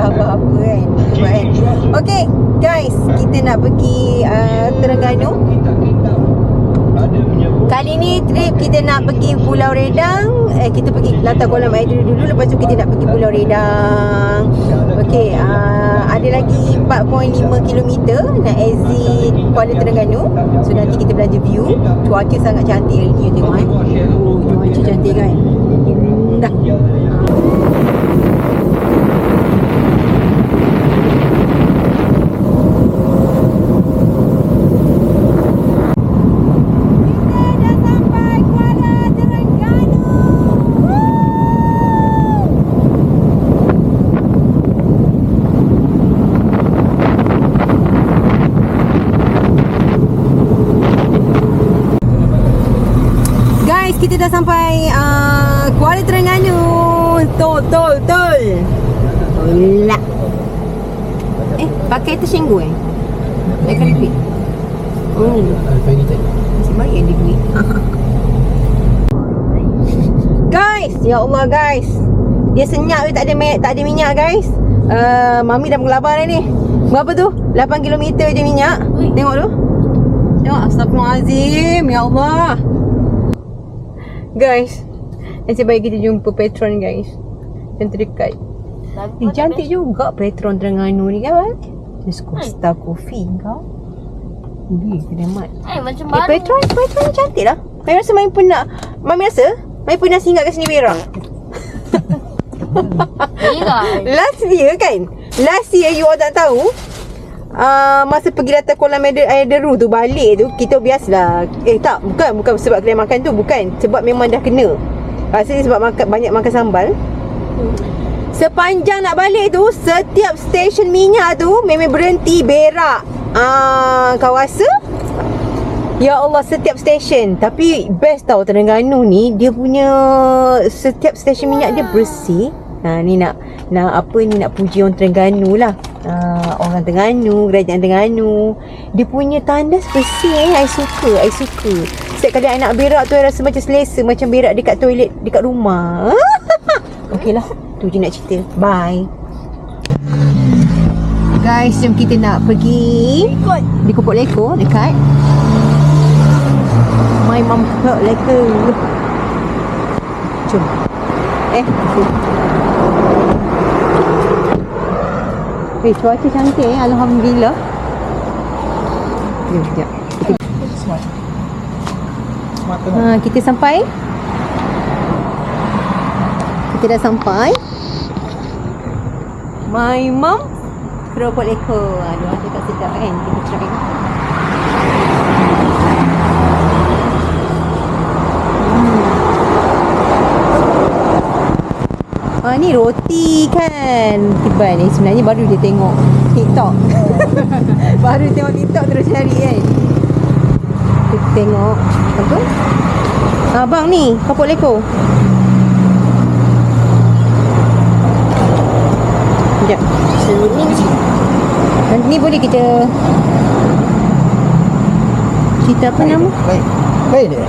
tak tahu apa kan. Sebab kan. Okay guys Kita nak pergi uh, Terengganu. Kali ni trip kita nak pergi Pulau Redang. Eh, Kita pergi Latar Kolam Air dulu. Dulu Lepas tu kita nak pergi Pulau Redang. Okay uh, Ada lagi 4.5 km Nak exit Kuala Terengganu. So nanti kita belajar view. Cuaca sangat cantik hari ni Tengok eh. Oh, Cuaca cantik kan. Indah Kita dah sampai Kuala Terengganu. Guys, kita dah sampai uh, Kuala Terengganu. Tol, tol, tol. Tolak. Eh, pakai tersinggu eh? Naik kereta. Oh. Nasib baik ada duit Guys Ya Allah guys Dia senyap je tak ada, mi- tak ada minyak guys uh, Mami dah mengelabar dah ni Berapa tu? 8 km je minyak Tengok tu Tengok Astagfirullahaladzim Ya Allah Guys Nasib baik kita jumpa patron guys. Yang terdekat. Eh cantik juga patron Terengganu ni kan? Just Costa Coffee kau. Ui, kena mat Eh macam Eh, Petron, Petron cantik lah. Mami rasa Mami pernah, Mami rasa Mami pernah singgah kat sini berak. Mira. Last year kan, last year you all tak tahu, uh, masa pergi datang kolam air, air deru tu balik tu, kita biasalah. Eh tak, bukan, bukan sebab kedai makan tu, bukan. Sebab memang dah kena. Rasanya sebab makan, banyak makan sambal. Sepanjang nak balik tu, setiap stesen minyak tu memang berhenti berak. Ah, kau rasa? Ya Allah setiap stesen Tapi best tau Terengganu ni Dia punya Setiap stesen minyak dia bersih Ha ni nak nak apa ni nak puji orang Terengganu lah. Ha, orang Terengganu, kerajaan Terengganu. Dia punya tandas bersih eh. I suka, I suka. Setiap kali I nak berak tu I rasa macam selesa macam berak dekat toilet dekat rumah. Okey lah. Tu je nak cerita. Bye. Guys, jom kita nak pergi Ikut. di Kupuk Leko dekat My Mom Kupuk Leko. Jom. Eh, tu. Eh, cuaca cantik eh. Alhamdulillah. Jom, sekejap. Ha, kita sampai. Kita dah sampai. My Mom Keropok Leko. Aduh, ada tak sedap kan? Kita try. Ah ni roti kan. Tiba ni sebenarnya baru dia tengok TikTok. baru tengok TikTok terus cari kan. Kita tengok apa? Abang ni, kapok leko. Sekejap. Nanti ni boleh kita cerita apa nama? Baik. Baik dia.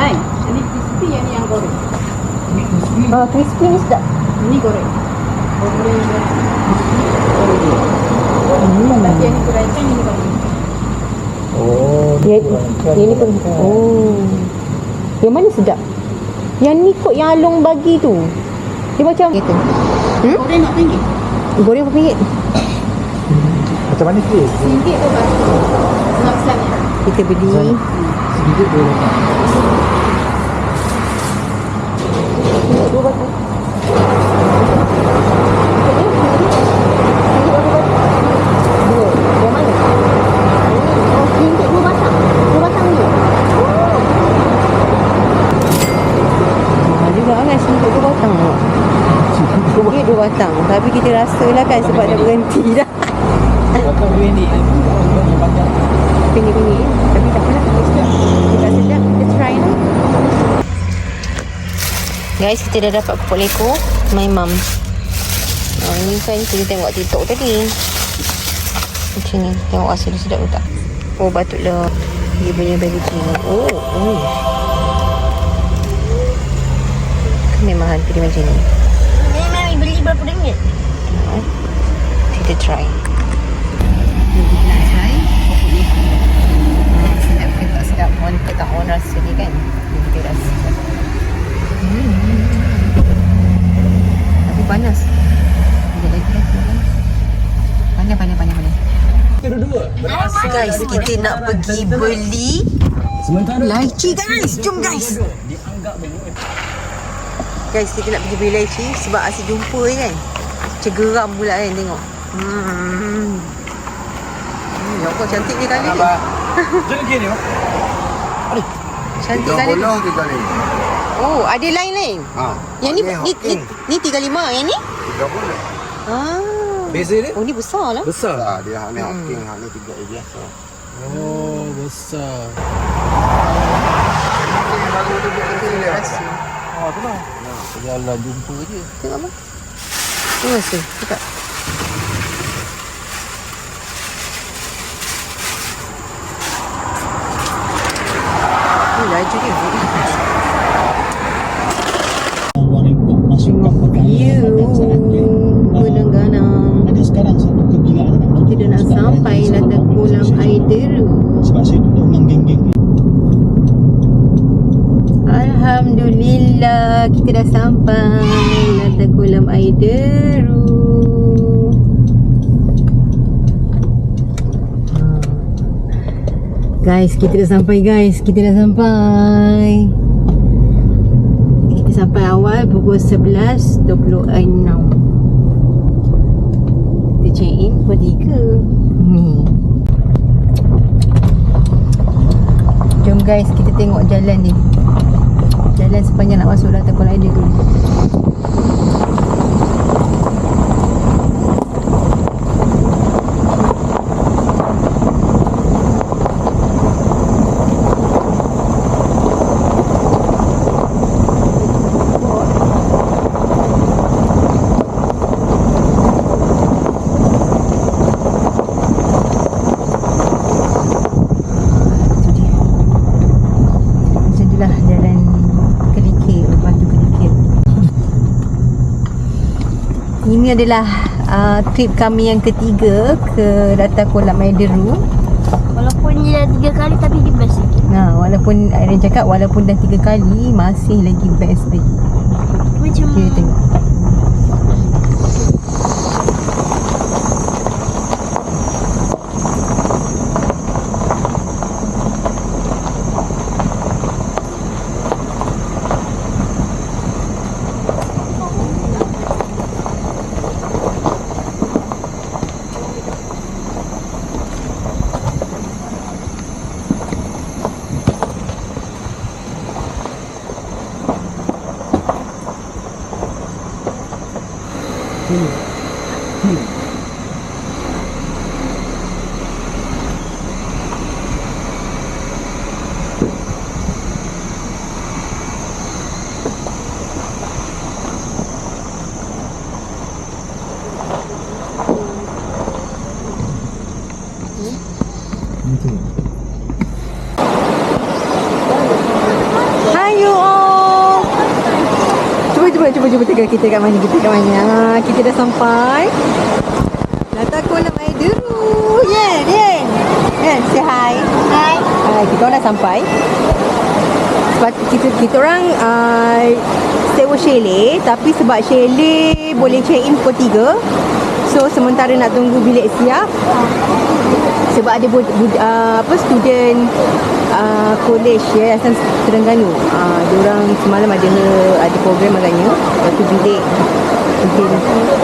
Hai. Ini crispy yang ni yang goreng. Ah, crispy ni sedap. Ini goreng. Goreng. Hmm. Tapi yang ni kan ini goreng. Oh. Ya, yang ni pun Oh. Yang mana sedap? Yang ni kot yang Along bagi tu. Dia macam gitu. Hmm? Goreng nak tinggi. Goreng berapa ringgit? Macam mana sikit? Singgit tu. Nak pesannya. Kita beli Sedikit boleh letak. dua batang. Dua. Yang mana? Oh, singgit dua batang. Dua batang ni. Ah, juga kan singgit dua batang. Singgit dua batang. Tapi kita rasa lah kan sebab dah berhenti dah. Batang dua ni. Panjang. Pinggir-pinggir. Tapi tak apalah. Sedap. Kita Guys, kita dah dapat kupuk leko. My mum. Oh, ini kan kita tengok TikTok tadi. Macam ni. Tengok rasa dia sedap tak? Oh, batuk. Dia punya baby. Oh, oh. Kan memang hantu dia macam ni. Memang beli berapa ringgit? Kita try. Kita try. Kita tak sedap. Kita tak orang rasa ni kan. Kita rasa. Tapi panas. Sekejap lagi lah. lagi. Panas, panas, panas, panas. Dua-dua. Guys, kita nak pergi beli Lychee guys, jom guys. Guys, kita nak pergi beli lychee sebab asyik jumpa je kan. Macam geram pula kan tengok. Hmm. Hmm, ya Allah, cantik dia kali ni. Jangan gini, Mak. Cantik kali ni. Tiga lima. Oh, ada lain-lain. Ha. Yang ni, ni, ni, Hawking. ni 35, yang ni? Tiga puluh. Ah. Beza dia? Oh, ni besar lah. Besar. Ha, dia hak ni Hawking, hak ni tiga je biasa. Oh, besar. Hawking baru tu buat kecil dia. Rasa. Oh, tu lah. Jalan jumpa je. Tengok apa? Tengok rasa. Cakap. Guys, kita dah sampai guys. Kita dah sampai. Kita sampai awal pukul 11.26 Kita check in pukul 3 Ni. Jom guys, kita tengok jalan ni. Jalan sepanjang nak masuk Data Kuala Air tu Itu dia Macam tu lah jalan Kedikir Lepas tu Kedikir Ini adalah uh, trip kami yang ketiga Ke Data Kolam Air Deru Walaupun dia dah tiga kali tapi dia best sikit. Nah, walaupun Airin cakap walaupun dah tiga kali masih lagi best lagi. Macam Kita tengok. Hai you all. Cuba cuba cuba cuba tengok kita kat mana kita kat mana. Ah, kita dah sampai. Data Kolam Air Deru. Yeah, yeah. Yeah, say hi. Hai. Hai, kita orang dah sampai. Sebab kita kita orang uh, sewa chalet tapi sebab chalet boleh check in pukul 3. So sementara nak tunggu bilik siap sebab ada bud, bud, uh, apa student uh, college ya Yayasan Terengganu. Uh, dia orang semalam ada ada program agaknya. Lepas tu bilik mungkin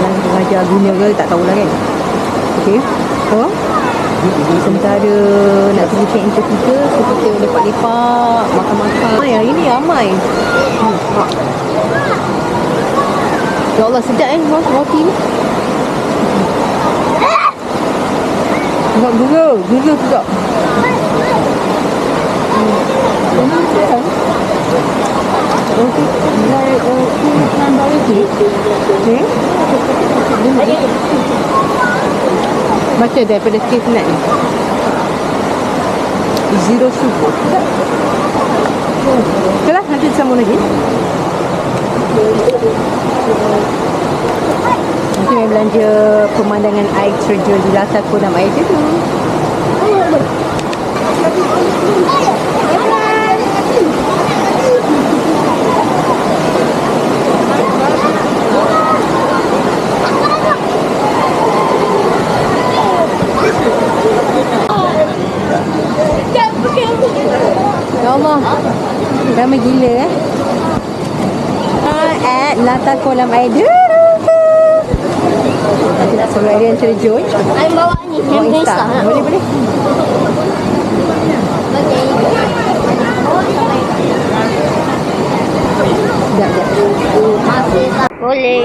yang mengajar guna ke tak tahulah kan. Okey. So, Sementara nak tunggu check in ketiga So kita lepak-lepak Makan-makan Ramai hari ni ramai hmm. Ya Allah sedap eh roti ni Tengok gula Gula juga. Okay Baca daripada Steve Net ni. Zero sugar Okay lah nanti sambung lagi Nanti main belanja pemandangan air terjun di latar kolam air tu. Ya. Ramai gila eh. At latar kolam tu. Nanti nak suruh Arian terjun. Saya bawa ni, Bawa hand Insta. Insta. Boleh, boleh. Sekejap, sekejap. Masih tak boleh.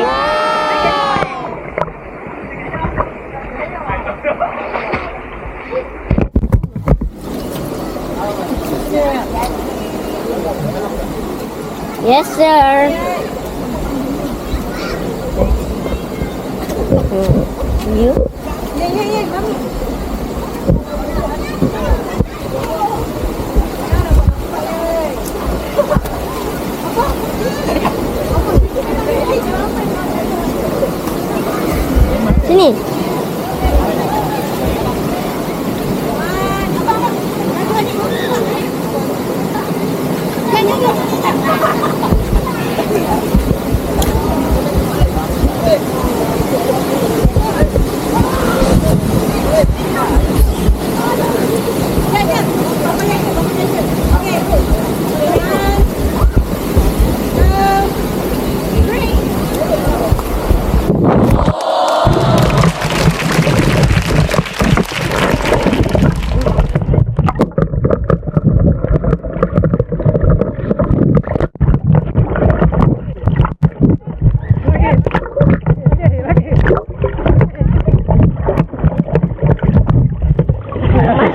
Yes, sir. You? Sini.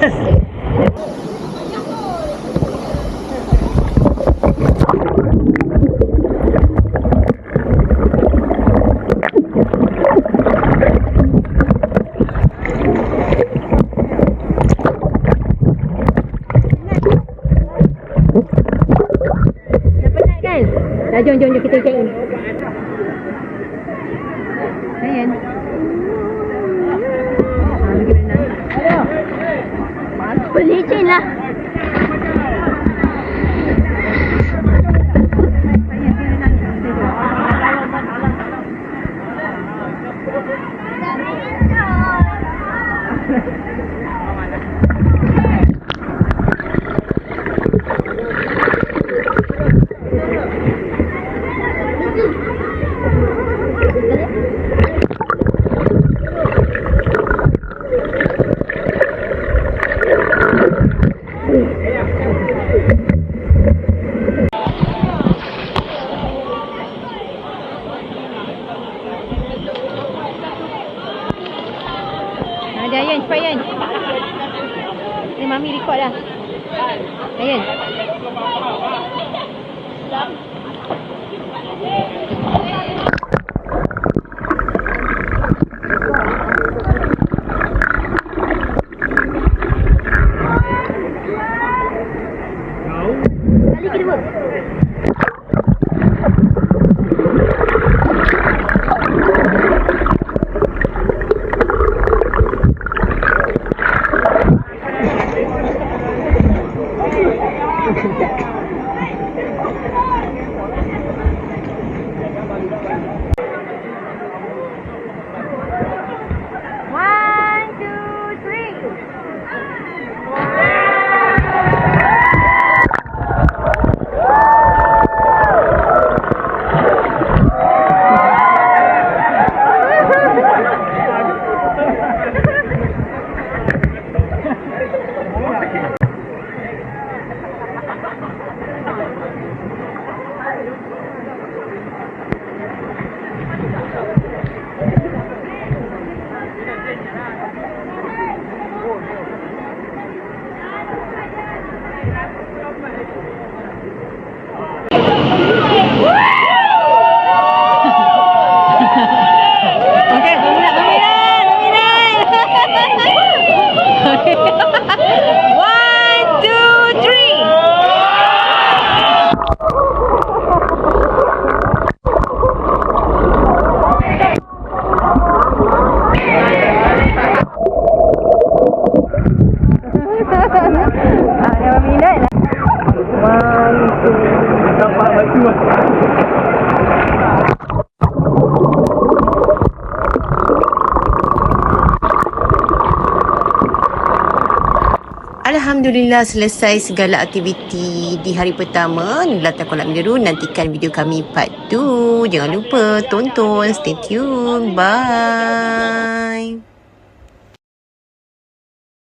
Kan? Dah jom, jom, jom kita check in. Ryan. Ah, pergi berenang. Pelicin lah. Ada Alhamdulillah selesai segala aktiviti di hari pertama. Latar Kolak biru nantikan video kami part 2. Jangan lupa tonton. Stay tuned. Bye.